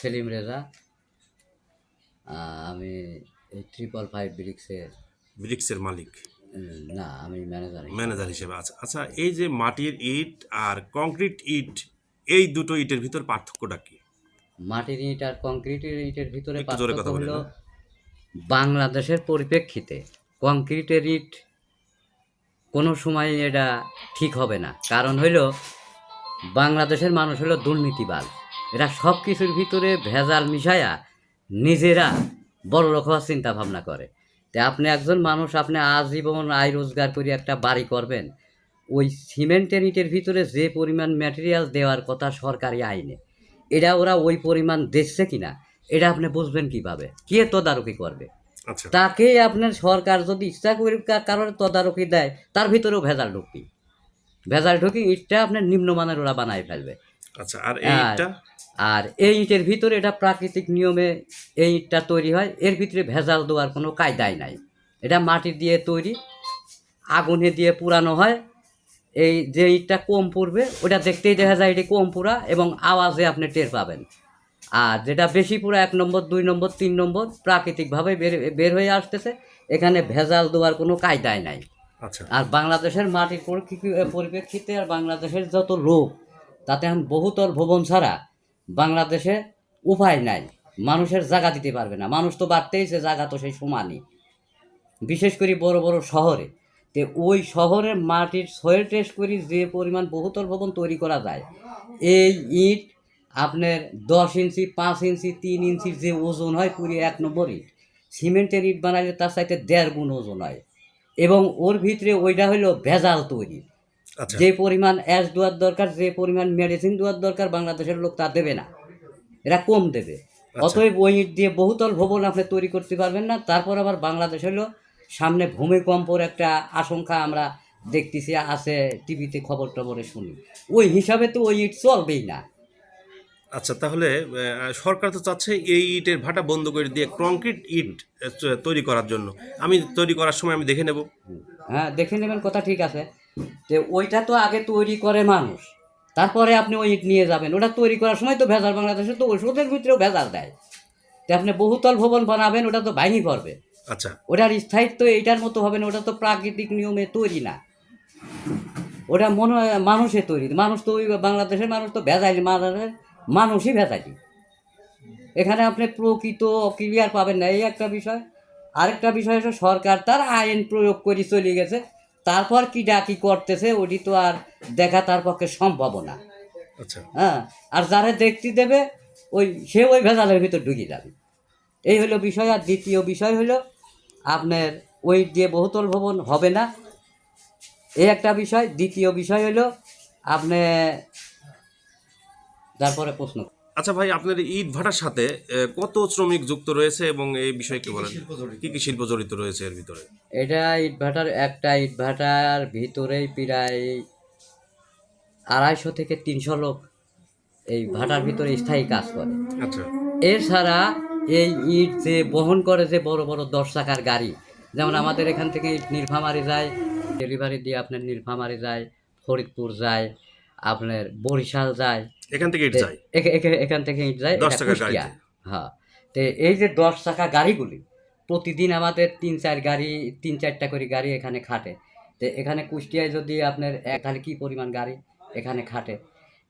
সেলিম রেজা আমি এই triple five ব্রিক্সের ব্রিক্সের মালিক। না আমি ম্যানেজার ম্যানেজার হিসেবে আচ্ছা আচ্ছা এই যে মাটির ইট আর কংক্রিট ইট এই দুটো ইটের ভিতর পার্থক্যটা কি? মাটির ইট আর কংক্রিটের ইটের ভিতরে পার্থক্য হলো। বাংলাদেশের পরিপ্রেক্ষিতে কংক্রিটের ইট কোনো সময় এটা ঠিক হবে না। কারণ হইল বাংলাদেশের মানুষ হলো দুর্নীতিবাজ। এরা সব কিছুর ভিতরে ভেজাল মিশায়া নিজেরা বড় হওয়ার চিন্তা ভাবনা করে। তা আপনি একজন মানুষ আপনি আজীবন আয় রোজগার করে একটা বাড়ি করবেন ওই সিমেন্টের ইটের ভিতরে যে পরিমাণ ম্যাটেরিয়াল দেওয়ার কথা সরকারি আইনে এটা ওরা ওই পরিমাণ দিচ্ছে কিনা এটা আপনি বুঝবেন কীভাবে? কে তদারকি করবে? আচ্ছা। তাকেই আপনার সরকার যদি ইচ্ছা করে কা- কারোর তদারকি দেয় তার ভিতরেও ভেজাল ঢুকবি ভেজাল ঢুকি ইটটা আপনার নিম্নমানের ওরা বানায় ফেলবে। আচ্ছা আর আর- এই ইটের ভিতরে এটা প্রাকৃতিক নিয়মে এই ইটটা তৈরি হয়। এর ভিতরে ভেজাল দেওয়ার কোনো কায়দাই নাই। এটা মাটি দিয়ে তৈরি আগুনে দিয়ে পুরানো হয়। এই যে ইটটা কম পড়বে ওটা দেখতেই দেখা যায় এটি কম পুরা এবং আওয়াজে আপনি টের পাবেন। আর যেটা বেশি পুরা এক নম্বর দুই নম্বর তিন নম্বর প্রাকৃতিকভাবে বের বের হয়ে আসতেছে। এখানে ভেজাল দেওয়ার কোনো কায়দাই নাই। আচ্ছা। আর বাংলাদেশের মাটির পরিপ্রেক্ষিতে আর বাংলাদেশের যত লোক তাতে এখন বহুতল ভবন ছাড়া বাংলাদেশে উপায় নাই। মানুষের জায়গা দিতে পারবে না। মানুষ তো বাড়তেইছে জায়গা তো সেই সমানই। বিশেষ করে বড় বড় শহরে। তে ওই শহরে মাটির সয়েল টেস্ট করি যে পরিমাণ বহুতল ভবন তৈরি করা যায়, এই ইট আপনার দশ ইঞ্চি, পাঁচ ইঞ্চি, তিন ইঞ্চির যে ওজন হয় পুরি এক নম্বর ইট। সিমেন্টের ইট বানাইলে তার সাথে দেড় গুণ ওজন হয়। এবং ওর ভিতরে ওইটা হলো ভেজাল তৈরি। যে পরিমাণ অ্যাস দেওয়ার দরকার যে পরিমাণ মেডিসিন দেওয়ার দরকার বাংলাদেশের লোক তা দেবে না। এরা কম দেবে। অতএব ওই ইট দিয়ে বহুতল ভবন আপনি তৈরি করতে পারবেন না। তারপর আবার বাংলাদেশ হলো সামনে ভূমিকম্পর একটা আশঙ্কা আমরা দেখতেছি আছে টিভিতে খবর টবরে শুনি। ওই হিসাবে তো ওই ইট চলবেই না। আচ্ছা তাহলে সরকার তো চাচ্ছে এই ইটের ভাটা বন্ধ করে দিয়ে কংক্রিট ইট তৈরি করার জন্য। আমি তৈরি করার সময় আমি দেখে নেব। হ্যাঁ দেখে নেবেন কথা ঠিক আছে। যে ওইটা তো আগে তৈরি করে মানুষ। তারপরে আপনি ওই ইট নিয়ে যাবেন। ওটা তৈরি করার সময় তো ভেজাল বাংলাদেশে তো ওষুধের ভিতরেও ভেজাল দেয়। তো আপনি বহুতল ভবন বানাবেন ওটা তো ভাঙি করবে আচ্ছা। ওটার স্থায়িত্ব এইটার মতো হবে না ওটা তো প্রাকৃতিক নিয়মে তৈরি না। ওটা মনে মানুষের তৈরি। মানুষ তো ওই বাংলাদেশের মানুষ তো ভেজালি মানুষের মানুষই ভেজালি এখানে আপনি প্রকৃত ক্লিয়ার পাবেন না। এই একটা বিষয়। আরেকটা বিষয় হচ্ছে সরকার তার আইন প্রয়োগ করে চলে গেছে। তারপর কি ডাকি করতেছে ওটি তো আর দেখা তার পক্ষে সম্ভব না। আচ্ছা। হ্যাঁ আর যারা দেখতে দেবে ওই সে ওই ভেজালের ভিতর ঢুকে যাবে। এই হলো বিষয় আর দ্বিতীয় বিষয় হলো আপনার ওই দিয়ে বহুতল ভবন হবে না এই একটা বিষয়। দ্বিতীয় বিষয় হলো আপনি তারপরে প্রশ্ন আচ্ছা ভাই আপনার ইট ভাটার সাথে কত শ্রমিক যুক্ত রয়েছে এবং এই বিষয়ে কি বলেন? কি কি শিল্প জড়িত রয়েছে এর ভিতরে? এটা ইট ভাটার একটা ইটভাটার ভিতরেই প্রায় আড়াইশো থেকে তিনশো লোক এই ভাটার ভিতরে স্থায়ী কাজ করে। আচ্ছা। এছাড়া এই ইট যে বহন করে যে বড় বড় দশ চাকার গাড়ি যেমন আমাদের এখান থেকে ইট নীলফামারি যায় ডেলিভারি দিয়ে আপনার নীলফামারি যায় ফরিদপুর যায় আপনার বরিশাল যায় এখান থেকে ইট যায়। এখা- এখা- এখান থেকে ইট যায় দশ। গাড়িতে। হ্যাঁ। তো এই যে দশ চাকা গাড়িগুলি প্রতিদিন আমাদের তিন চার গাড়ি তিন চারটা করে গাড়ি এখানে খাটে। তো এখানে কুষ্টিয়ায় যদি আপনার এক- তাহলে কী পরিমাণ গাড়ি এখানে খাটে?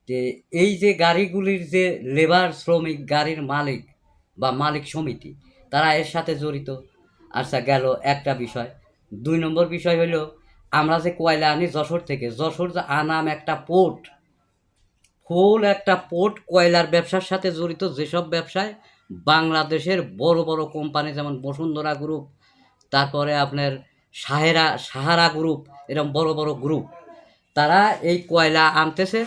যে এই যে গাড়িগুলির যে লেবার শ্রমিক গাড়ির মালিক বা মালিক সমিতি তারা এর সাথে জড়িত। আচ্ছা গেল একটা বিষয়। দুই নম্বর বিষয় হলো আমরা যে কয়লা আনি যশোর থেকে যশোর যে আনাম একটা পোর্ট ফুল একটা পোর্ট কয়লার ব্যবসার সাথে জড়িত যেসব ব্যবসায় বাংলাদেশের বড় বড় কোম্পানি যেমন বসুন্ধরা গ্রুপ তারপরে আপনার সাহেরা, সাহারা গ্রুপ এরকম বড় বড় গ্রুপ তারা এই কয়লা আনতেছে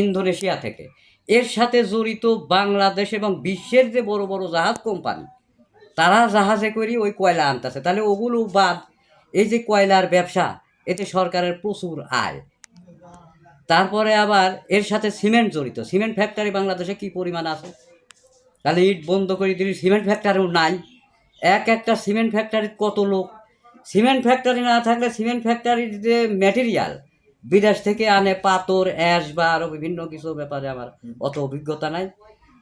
ইন্দোনেশিয়া থেকে। এর সাথে জড়িত বাংলাদেশ এবং বিশ্বের যে বড় বড় জাহাজ কোম্পানি তারা জাহাজে করি ওই কয়লা আনতেছে। তাহলে ওগুলো বাদ, এই যে কয়লার ব্যবসা, এতে সরকারের প্রচুর আয়। তারপরে আবার এর সাথে সিমেন্ট জড়িত। সিমেন্ট ফ্যাক্টরি বাংলাদেশে কি পরিমাণ আছে? তাহলে ইট বন্ধ করে দিলে সিমেন্ট ফ্যাক্টরিও নাই। এক একটা সিমেন্ট ফ্যাক্টরির কত লোক? সিমেন্ট ফ্যাক্টরি না থাকলে সিমেন্ট ফ্যাক্টরির যে ম্যাটেরিয়াল বিদেশ থেকে আনে পাথর অ্যাশ বা আরও বিভিন্ন কিছু ব্যাপারে আমার অত অভিজ্ঞতা নাই।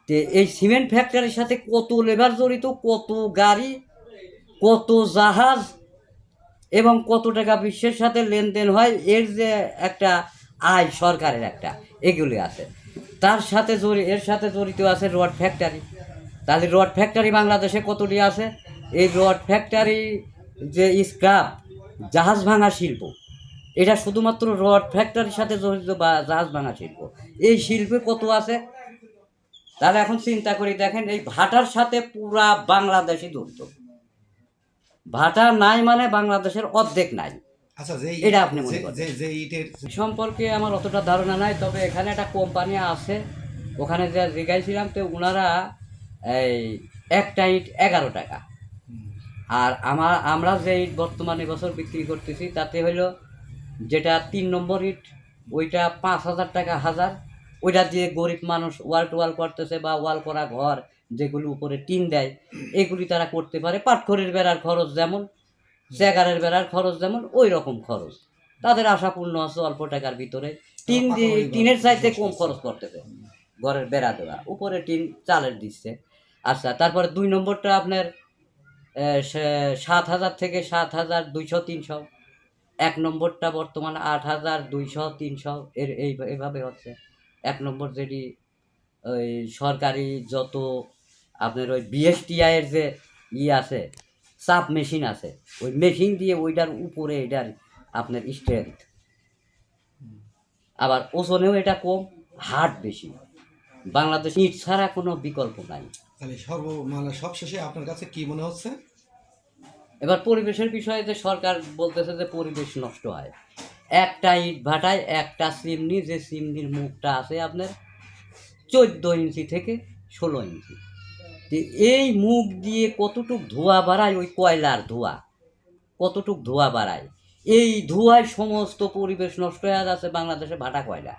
তে এই সিমেন্ট ফ্যাক্টরির সাথে কত লেবার জড়িত কত গাড়ি কত জাহাজ এবং কত টাকা বিশ্বের সাথে লেনদেন হয় এর যে একটা আয় সরকারের একটা এগুলি আছে। তার সাথে জড়ি, এর সাথে জড়িত আছে রড ফ্যাক্টরি। তাহলে রড ফ্যাক্টরি বাংলাদেশে কতটি আছে? এই রড ফ্যাক্টরি যে স্ক্রাব, জাহাজ ভাঙা শিল্প, এটা শুধুমাত্র রড ফ্যাক্টরির সাথে জড়িত বা জাহাজ ভাঙা শিল্প, এই শিল্পে কত আছে? তাহলে এখন চিন্তা করি, দেখেন এই ভাটার সাথে পুরা বাংলাদেশই জড়িত ভাটা নাই মানে বাংলাদেশের অর্ধেক নাই। আচ্ছা যে এটা আপনি মনে করেন। যে যে ইটের সম্পর্কে আমার অতটা ধারণা নাই তবে এখানে একটা কোম্পানি আছে ওখানে যা জিগাইছিলাম তো ওনারা এই একটা ইট এগারো টাকা। আর আমার আমরা যে ইট বর্তমানে বছর বিক্রি করতেছি তাতে হইল যেটা তিন নম্বর ইট ওইটা পাঁচ হাজার টাকা হাজার। ওইটা দিয়ে গরিব মানুষ ওয়াল টোয়াল করতেছে বা ওয়াল করা ঘর যেগুলো উপরে টিন দেয় এগুলি তারা করতে পারে। পাটখড়ির বেড়ার খরচ যেমন চেগারের বেড়ার খরচ যেমন ওই রকম খরচ। তাদের আশাপূর্ণ আছে অল্প টাকার ভিতরে। টিন টিনের চাইতে কম খরচ করতেছে ঘরের বেড়া দেওয়া। উপরে টিন চালের দিচ্ছে। আচ্ছা তারপরে দুই নম্বরটা আপনার সাত হাজার থেকে সাত হাজার দুইশো তিনশো। এক নম্বরটা বর্তমানে আট হাজার দুইশো তিনশো। এর এই এইভাবে হচ্ছে। এক নম্বর যেটি ওই সরকারি যত আপনার ওই বিএসটিআইয়ের যে ই আছে চাপ মেশিন আছে। ওই মেশিন দিয়ে ওইটার উপরে এটার আপনার স্ট্রেংথ আবার ওজনেও এটা কম হার্ট বেশি। বাংলাদেশ ইট ছাড়া কোনো বিকল্প নাই। তাহলে সর্ব মানে সবশেষে আপনার কাছে কি মনে হচ্ছে? এবার পরিবেশের বিষয়ে যে সরকার বলতেছে যে পরিবেশ নষ্ট হয়। একটা ইট ভাটায় একটা সিমনি যে সিমনির মুখটা আছে আপনার চোদ্দ ইঞ্চি থেকে ষোলো ইঞ্চি। এই মুখ দিয়ে কতটুক ধোঁয়া বাড়ায় ওই কয়লার ধোঁয়া? কতটুক ধোঁয়া বাড়ায়? এই ধোঁয়ায় সমস্ত পরিবেশ নষ্ট হয়ে যাচ্ছে বাংলাদেশে ভাটা কয়লা।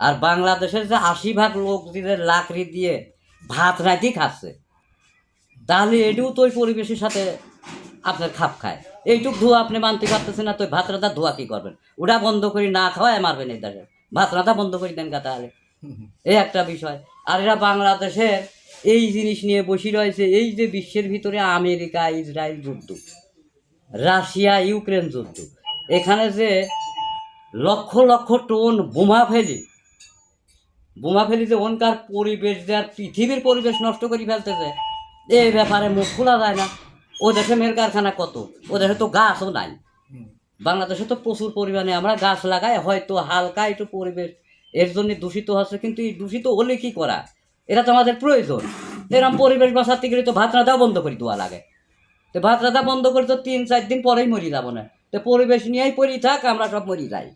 আর বাংলাদেশের যে আশি ভাগ লোক যে লাকড়ি দিয়ে ভাত রাঁধি খাচ্ছে তাহলে এটিও তো ওই পরিবেশের সাথে আপনার খাপ খায়। এইটুক ধোয়া আপনি মানতে পারতেছেন না তো ভাত রাঁধা ধোয়া কি করবেন? ওটা বন্ধ করে না খাওয়ায় মারবেন এই দেশে। ভাত রাঁধা বন্ধ করে দেন গা তাহলে। এই একটা বিষয়। আর এরা বাংলাদেশের এই জিনিস নিয়ে বসে রয়েছে এই যে বিশ্বের ভিতরে আমেরিকা ইসরায়েল যুদ্ধ রাশিয়া ইউক্রেন যুদ্ধ। এখানে যে লক্ষ লক্ষ টন বোমা ফেলি বোমা ফেলি যে ওনকার পরিবেশ দেওয়ার পৃথিবীর পরিবেশ নষ্ট করে ফেলতেছে এই ব্যাপারে মুখ খোলা যায় না। ও দেশে মেল কারখানা কত? ও দেশে তো গাছও নাই। বাংলাদেশে তো প্রচুর পরিমাণে আমরা গাছ লাগাই হয়তো হালকা একটু পরিবেশ এর জন্য দূষিত হচ্ছে কিন্তু এই দূষিত হলে কি করা? এটা তো আমাদের প্রয়োজন। এরকম পরিবেশ বাঁচাতে গেলে তো ভাত রাঁধা বন্ধ করে দেওয়া লাগে। তো ভাত রাঁধা বন্ধ করে তো তিন, চার দিন পরেই মরি যাব না। তো পরিবেশ নিয়েই পড়ি থাক, আমরা সব মরি যাই।